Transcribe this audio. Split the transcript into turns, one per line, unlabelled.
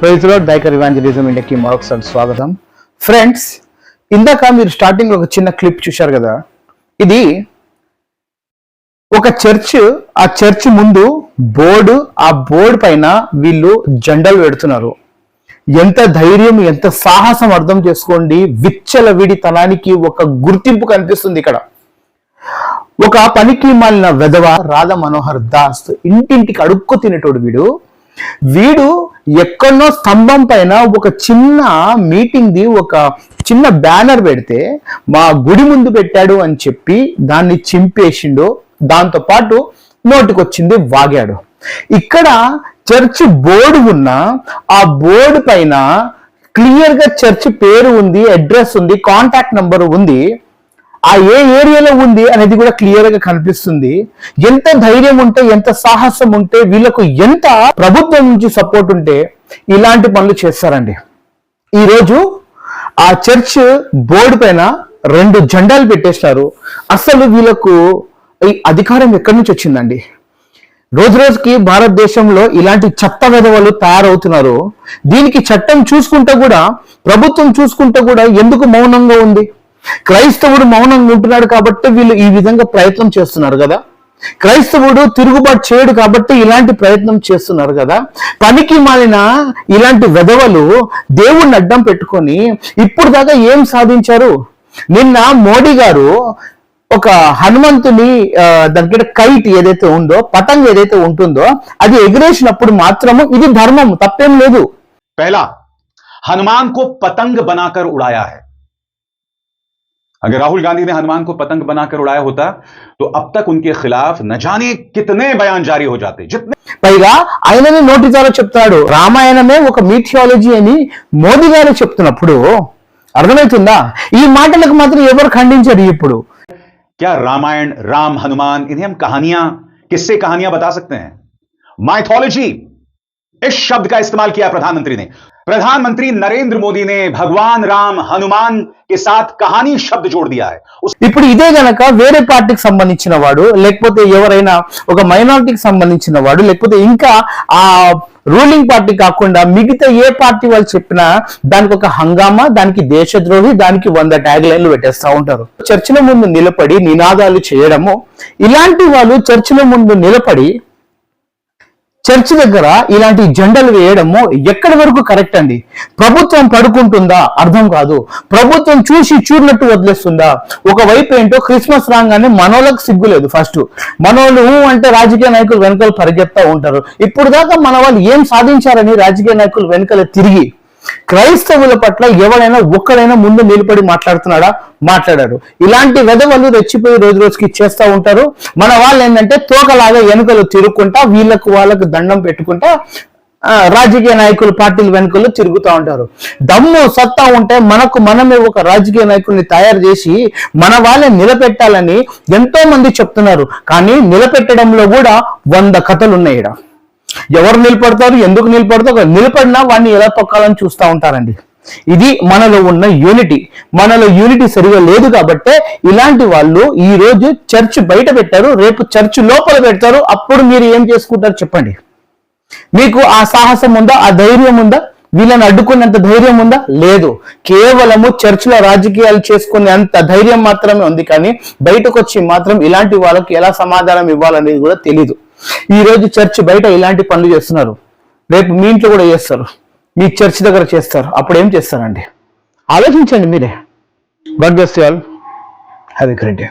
ప్రైజ్లో డైకర్ ఇవాంజలిజం ఇండియాకి మరొకసారి స్వాగతం. ఫ్రెండ్స్ ఇందాక మీరు స్టార్టింగ్ ఒక చిన్న క్లిప్ చూశారు కదా? ఇది ఒక చర్చ్ ఆ చర్చ్ ముందు బోర్డు ఆ బోర్డు పైన వీళ్ళు జెండాలు పెడుతున్నారు. ఎంత ధైర్యం ఎంత సాహసం అర్థం చేసుకోండి. విచ్చల విడితనానికి ఒక గుర్తింపు కనిపిస్తుంది ఇక్కడ. ఒక పనికి మాలిన వెధవ రాధ మనోహర్ దాస్ ఇంటింటికి అడుక్కు తినేటోడు వీడు. వీడు ఎక్కడో స్తంభం పైన ఒక చిన్న మీటింగ్ది ఒక చిన్న బ్యానర్ పెడితే మా గుడి ముందు పెట్టాడు అని చెప్పి దాన్ని చింపేసిండు. దాంతో పాటు నోటికొచ్చింది వాగాడు. ఇక్కడ చర్చ్ బోర్డు ఉన్న ఆ బోర్డు పైన క్లియర్గా చర్చ్ పేరు ఉంది అడ్రస్ ఉంది కాంటాక్ట్ నంబర్ ఉంది. ఆ ఏ ఏరియాలో ఉంది అనేది కూడా క్లియర్గా కనిపిస్తుంది. ఎంత ధైర్యం ఉంటే ఎంత సాహసం ఉంటే వీళ్ళకు ఎంత ప్రభుత్వం నుంచి సపోర్ట్ ఉంటే ఇలాంటి పనులు చేస్తారండి. ఈరోజు ఆ చర్చ్ బోర్డు పైన రెండు జెండాలు పెట్టేస్తారు అసలు వీళ్ళకు ఈ అధికారం ఎక్కడి నుంచి వచ్చిందండి? రోజు రోజుకి భారతదేశంలో ఇలాంటి చెత్త విధవలు తయారవుతున్నారు. దీనికి చట్టం చూసుకుంటే కూడా ప్రభుత్వం చూసుకుంటే కూడా ఎందుకు మౌనంగా ఉంది? క్రైస్తవుడు మౌనంగా ఉంటున్నాడు కాబట్టి వీళ్ళు ఈ విధంగా ప్రయత్నం చేస్తున్నారు కదా. క్రైస్తవుడు తిరుగుబాటు చేయడు కాబట్టి ఇలాంటి ప్రయత్నం చేస్తున్నారు కదా. పనికి మాలిన ఇలాంటి వెధవలు దేవుణ్ణి అడ్డం పెట్టుకొని ఇప్పుడు దాకా ఏం సాధించారు? నిన్న మోడీ గారు ఒక హనుమంతుని దగ్గర కైట్ ఏదైతే ఉందో పటం ఏదైతే ఉంటుందో అది ఎగిరేసినప్పుడు మాత్రము ఇది ధర్మం తప్పేం లేదు.
పేలా హనుమాన్ కో పతంగ్ బనాకర్ ఉడాయా హై. अगर राहुल गांधी ने हनुमान को पतंग बनाकर उड़ाया होता तो अब तक उनके खिलाफ न जाने कितने बयान जारी हो जाते जितने
పైగా ఆయననే నోటి ద్వారా చెప్తున్నాడు రామాయణమే ఒక మీథియాలజీ అని మోదీ గారు చెప్తున్నప్పుడు అర్థమవుతుందా ఈ మాటలకు మాత్రం ఎవరు ఖండించారు ఇప్పుడు
क्या रामायण राम हनुमान इन्हें हम कहानियां किससे कहानियां बता सकते हैं माइथोलॉजी इस शब्द का इस्तेमाल किया प्रधानमंत्री ने प्रधानमंत्री नरेंद्र मोदी ने भगवान राम हनुमान के साथ कहानी शब्द जोड़ दिया है उस
ఇప్పుడు ఇదే గనక వేరే పార్టీకి సంబంధించిన వాడు లేకపోతే ఎవరైనా ఒక మైనారిటీకి సంబంధించిన వాడు లేకపోతే ఇంకా ఆ రూలింగ్ పార్టీ కాకుండా మిగతా ఏ పార్టీ వాళ్ళు చెప్పినా దానికి ఒక హంగామా దానికి దేశద్రోహి దానికి వంద ట్యాగ్ లైన్లు పెట్టేస్తా ఉంటారు చర్చిల ముందు నిలబడి నినాదాలు చేయడము ఇలాంటి వాళ్ళు చర్చిల ముందు నిలబడి చర్చ్ దగ్గర ఇలాంటి జెండలు వేయడము ఎక్కడి వరకు కరెక్ట్ అండి? ప్రభుత్వం పడుకుంటుందా? అర్థం కాదు. ప్రభుత్వం చూసి చూడనట్టు వదిలేస్తుందా? ఒకవైపు ఏంటో క్రిస్మస్ రాగానే మనోళ్ళకి సిగ్గులేదు ఫస్ట్ మనోళ్ళు ఊ అంటే రాజకీయ నాయకులు వెనుకలు పరిగెత్తా ఉంటారు. ఇప్పుడు దాకా మన వాళ్ళు ఏం సాధించారని రాజకీయ నాయకులు వెనుకలు తిరిగి క్రైస్తవుల పట్ల ఎవరైనా ఒక్కడైనా ముందు నిలబడి మాట్లాడుతున్నాడా? మాట్లాడారు ఇలాంటి వెధవలు రెచ్చిపోయి రోజు రోజుకి చేస్తూ ఉంటారు. మన వాళ్ళు ఏంటంటే తోకలాగా వెనుకలు తిరుగుకుంటా వీళ్ళకు వాళ్ళకు దండం పెట్టుకుంటా ఆ, రాజకీయ నాయకులు పార్టీల వెనుకలు తిరుగుతూ ఉంటారు. దమ్ము సత్తా ఉంటే మనకు మనమే ఒక రాజకీయ నాయకుల్ని తయారు చేసి మన వాళ్ళని నిలబెట్టాలని ఎంతో మంది చెప్తున్నారు. కానీ నిలబెట్టడంలో కూడా వంద కథలు ఉన్నాయి ఈడ ఎవరు నిలబడతారు ఎందుకు నిలబడతారు నిలబడినా వాడిని ఎలా తొక్కాలని చూస్తూ ఉంటారండి. ఇది మనలో ఉన్న యూనిటీ మనలో యూనిటీ సరిగా లేదు కాబట్టే ఇలాంటి వాళ్ళు ఈ రోజు చర్చ్ బయట పెట్టారు రేపు చర్చ్ లోపల పెడతారు. అప్పుడు మీరు ఏం చేసుకుంటారు చెప్పండి. మీకు ఆ సాహసం ఉందా? ఆ ధైర్యం ఉందా? వీళ్ళని అడ్డుకునేంత ధైర్యం ఉందా? లేదు. కేవలము చర్చిలో రాజకీయాలు చేసుకునే అంత ధైర్యం మాత్రమే ఉంది కానీ బయటకు వచ్చి మాత్రం ఇలాంటి వాళ్ళకి ఎలా సమాధానం ఇవ్వాలనేది కూడా తెలీదు. ఈ రోజు చర్చ్ బయట ఇలాంటి పనులు చేస్తున్నారు. రేపు మీ ఇంట్లో కూడా చేస్తారు. మీ చర్చ్ దగ్గర చేస్తారు. అప్పుడు ఏం చేస్తారండి? ఆలోచించండి మీరే. God bless all have a great day